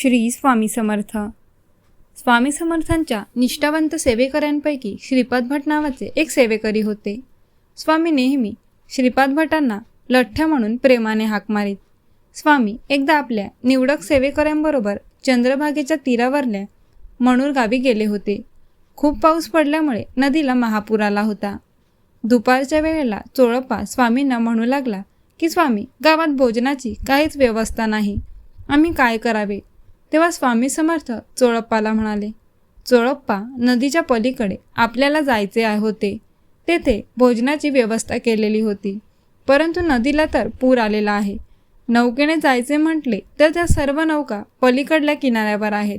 श्री स्वामी समर्थ. स्वामी समर्थांच्या निष्ठावंत सेवेकऱ्यांपैकी श्रीपाद भट नावाचे एक सेवेकरी होते. स्वामी नेहमी श्रीपाद भटांना लठ्ठ्या म्हणून प्रेमाने हाक मारीत. स्वामी एकदा आपल्या निवडक सेवेकऱ्यांबरोबर चंद्रभागेच्या तीरावरल्या मणूर गावी गेले होते. खूप पाऊस पडल्यामुळे नदीला महापूर आला होता. दुपारच्या वेळेला चोळप्पा स्वामींना म्हणू लागला की स्वामी गावात भोजनाची काहीच व्यवस्था नाही. आम्ही काय करावे? तेव्हा स्वामी समर्थ चोळप्पाला म्हणाले चोळप्पा नदीच्या पलीकडे आपल्याला जायचे आहे होते. तेथे भोजनाची व्यवस्था केलेली होती. परंतु नदीला तर पूर आलेला आहे. नौकेने जायचे म्हटले तर त्या सर्व नौका पलीकडल्या किनाऱ्यावर आहेत.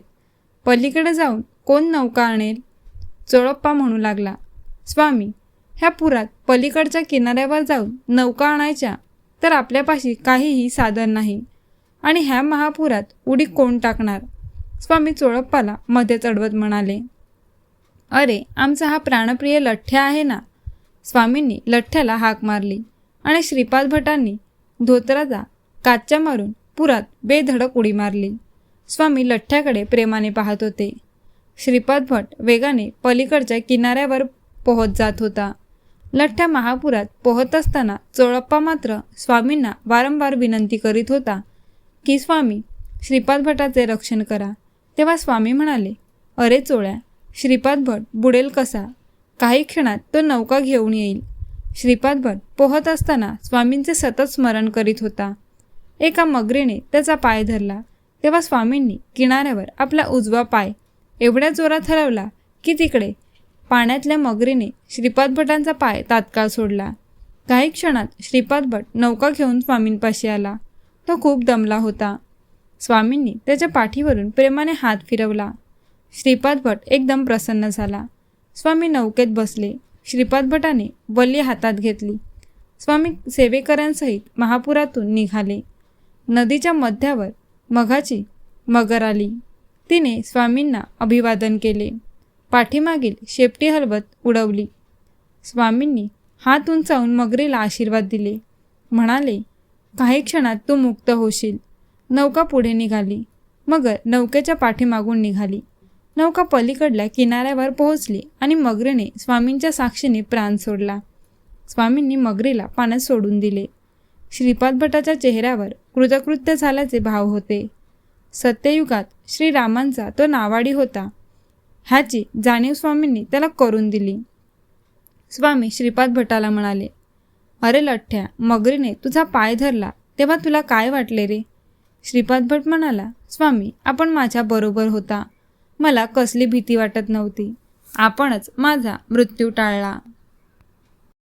पलीकडे जाऊन कोण नौका आणेल? चोळप्पा म्हणू लागला स्वामी ह्या पुरात पलीकडच्या किनाऱ्यावर जाऊन नौका आणायच्या तर आपल्यापाशी काहीही साधन नाही. आणि ह्या महापुरात उडी कोण टाकणार? स्वामी चोळप्पाला मध्ये चढवत म्हणाले. अरे आमचा हा प्राणप्रिय लठ्ठ्या आहे ना? स्वामींनी लठ्ठ्याला हाक मारली आणि श्रीपाद भटांनी धोत्राचा काच्या मारून पुरात बेधडक उडी मारली. स्वामी लठ्ठ्याकडे प्रेमाने पाहत होते. श्रीपाद भट वेगाने पलीकडच्या किनाऱ्यावर पोहत जात होता. लठ्ठ्या महापुरात पोहत असताना चोळप्पा मात्र स्वामींना वारंवार विनंती करीत होता की स्वामी श्रीपाद भटाचे रक्षण करा. तेव्हा स्वामी म्हणाले अरे चोळ्या श्रीपाद भट बुडेल कसा? काही क्षणात तो नौका घेऊन येईल. श्रीपाद भट पोहत असताना स्वामींचे सतत स्मरण करीत होता. एका मगरीने त्याचा पाय धरला. तेव्हा स्वामींनी किनाऱ्यावर आपला उजवा पाय एवढ्या जोरात हलवला की तिकडे पाण्यातल्या मगरीने श्रीपाद भटांचा पाय तात्काळ सोडला. काही क्षणात श्रीपाद भट नौका घेऊन स्वामींपाशी आला. तो खूप दमला होता. स्वामींनी त्याच्या पाठीवरून प्रेमाने हात फिरवला. श्रीपाद भट एकदम प्रसन्न झाला. स्वामी नौकेत बसले. श्रीपाद भटाने वल्ली हातात घेतली. स्वामी सेवेकरांसहित महापुरातून निघाले. नदीच्या मध्यावर मघाची मगर आली. तिने स्वामींना अभिवादन केले. पाठीमागील शेपटी हलवत उडवली. स्वामींनी हात उंचावून मगरीला आशीर्वाद दिले. म्हणाले काही क्षणात तू मुक्त होशील. नौका पुढे निघाली. मगर नौकेच्या पाठीमागून निघाली. नौका पलीकडल्या किनाऱ्यावर पोहोचली आणि मगरीने स्वामींच्या साक्षीने प्राण सोडला. स्वामींनी मगरीला पाण्यात सोडून दिले. श्रीपाद भटाच्या चेहऱ्यावर कृतकृत्य झाल्याचे भाव होते. सत्ययुगात श्रीरामांचा तो नावाडी होता. ह्याची जाणीव स्वामींनी त्याला करून दिली. स्वामी श्रीपाद भटाला म्हणाले अरे लठ्ठ्या मगरीने तुझा पाय धरला तेव्हा तुला काय वाटले रे? श्रीपाद भट म्हणाला स्वामी आपण माझ्या बरोबर होता. मला कसली भीती वाटत नव्हती. आपणच माझा मृत्यू टाळला.